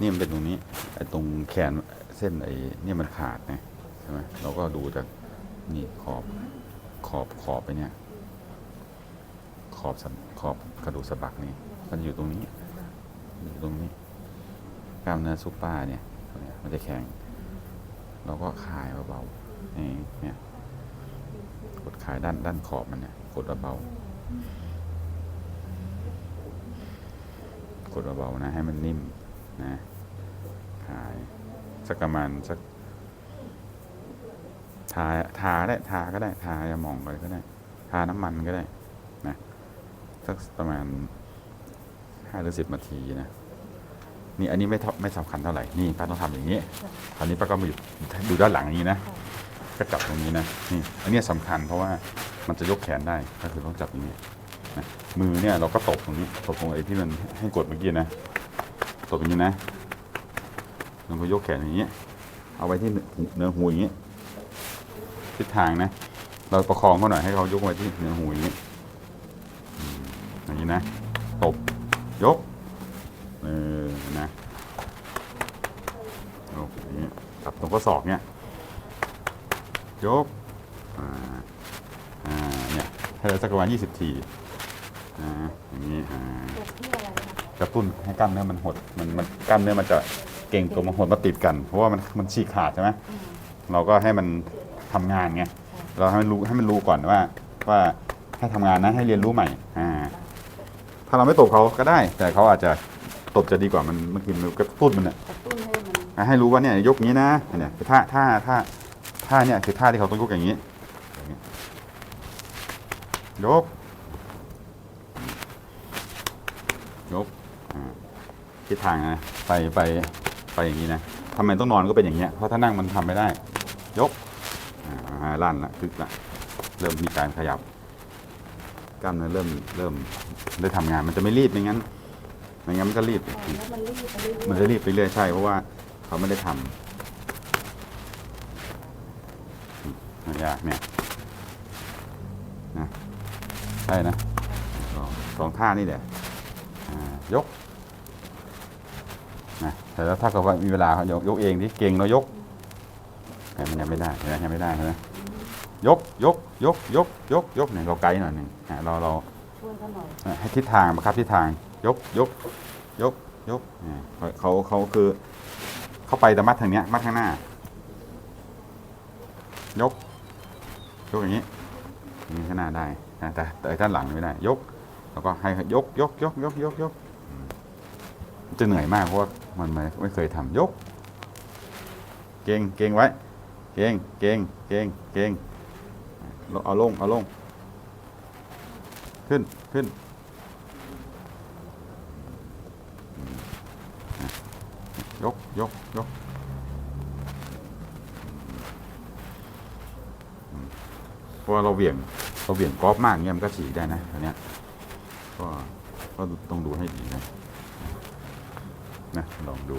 นี่มันเป็นตรงนี้ไอ้ตรงแขนเส้นไอ้นี่มันขาดไงใช่ไหมเราก็ดูจากนี่ขอบขอบขอบไปเนี่ย ขอบสันขอบกระดูกสะบักนี่มันอยู่ตรงนี้อยู่ตรงนี้กล้ามเนื้อซุปเปอร์เนี่ยมันจะแข็ง เราก็คลายเบาๆนี่เนี่ยกดคลายด้านด้านขอบมันเนี่ยกดเบาๆกดเบาๆนะให้มันนิ่ม นะคลายสักประมาณสักทาทาได้ทาก็ได้ทายาหมองไปก็ได้ ทาน้ำมันก็ได้นะสักประมาณห้าหรือสิบนาทีนะนี่อันนี้ไม่ไม่สำคัญเท่าไหร่นี่ป้าต้องทำอย่างนี้คราวนี้ป้าก็มาอยู่ดูด้านหลังอย่างนี้นะก็จับตรงนี้นะนี่อันนี้ยสำคัญเพราะว่ามันจะยกแขนได้ก็คือต้องจับอย่างนี้นะมือเนี่ยเราก็ตบตรงนี้ตบตรงไอ้ที่มันให้กดเมื่อกี้นะ ตบอย่างนี้นะแล้วก็ยกแขนอย่างนี้เอาไว้ที่เนื้อหูอย่างนี้ทิศทางนะ เราประคองเขาหน่อยให้เขายกไว้ที่เนื้อหูอย่างนี้อืมอย่างนี้นะ ตบ ยก เออ นะยกอย่างนี้จับตรงข้อศอกเนี่ยยก อ่า อ่า เนี่ยให้เราสักประมาณยี่สิบที อ่า อย่างนี้ อ่า ปวดที่อะไรคะกระตุ้นให้กล้ามเนื้อมันหดมันมันกล้ามเนื้อมันจะเก่งตัวมันหดมาติดกัน เพราะว่ามันมันฉีกขาดใช่ไหมอืมเราก็ให้มันทำงานไงเราให้มันรู้ให้มันรู้ก่อนว่า ว่าให้ทำงานนะให้เรียนรู้ใหม่อ่าถ้าเราไม่ตบเขาก็ได้ แต่เขาอาจจะตบจะดีกว่ามันบางทีมันกระตุ้นมันอะกระตุ้นให้มันให้รู้ว่าเนี่ยยกอย่างนี้นะเนี่ยคือท่าท่าท่าท่าเนี่ยคือท่าที่เขาต้องยกอย่างนี้อย่างนี้ยก ยกอ่า ทิศทางนะไปไปไปอย่างนี้นะทำไมต้องนอนก็เป็นอย่างเงี้ยเพราะถ้านั่งมันทำไม่ได้ ยกอ่าลั่นละคึกละเริ่มมีการขยับกล้ามเนื้อเริ่มเริ่มได้ทำงาน มันจะไม่รีบไม่งั้นไม่งั้นมันก็รีบอ๋อแล้วมันรีบไปเรื่อยๆมันจะรีบไปเรื่อยใช่เพราะว่าเขาไม่ได้ทำไม่ยากเนี่ยนะใช่นะสองสองท่านี่แหละอ่ายก นะแต่แล้วถ้าเกิดว่ามีเวลาเขายกยกเองที่เก่งเรายกแต่มันยังไม่ได้เห็นไหมยังไม่ได้ใช่ไหมยกยกยกยกยกยกเนี่ยเราไกด์หน่อยหนึ่งอะเราเราช่วยเขาหน่อยอะให้ทิศทางบังคับทิศทาง ยกยกยกยกเนี่ยเขาเขาเขาคือเข้าไปแต่มัดทางเนี้ยมัดข้างหน้า ยก ยกอย่างนี้นี่ข้างหน้าได้นะแต่แต่ด้านหลังไม่ได้ ยก แล้วก็ให้ยกยกยกยกยกยกอืมจะเหนื่อยมากเพราะว่า มันไม่ไม่เคยทำยก เก่งเก่งไว้ เก่งเก่งเก่งเก่งเอาลงเอาลง ขึ้นขึ้นยกยกยกเพราะเราเหวี่ยงเราเหวี่ยงกอล์ฟมากเงี้ยมันก็ฉีกได้นะอันเนี้ยก็ก็ต้องดูให้ดีนะ นะลองดู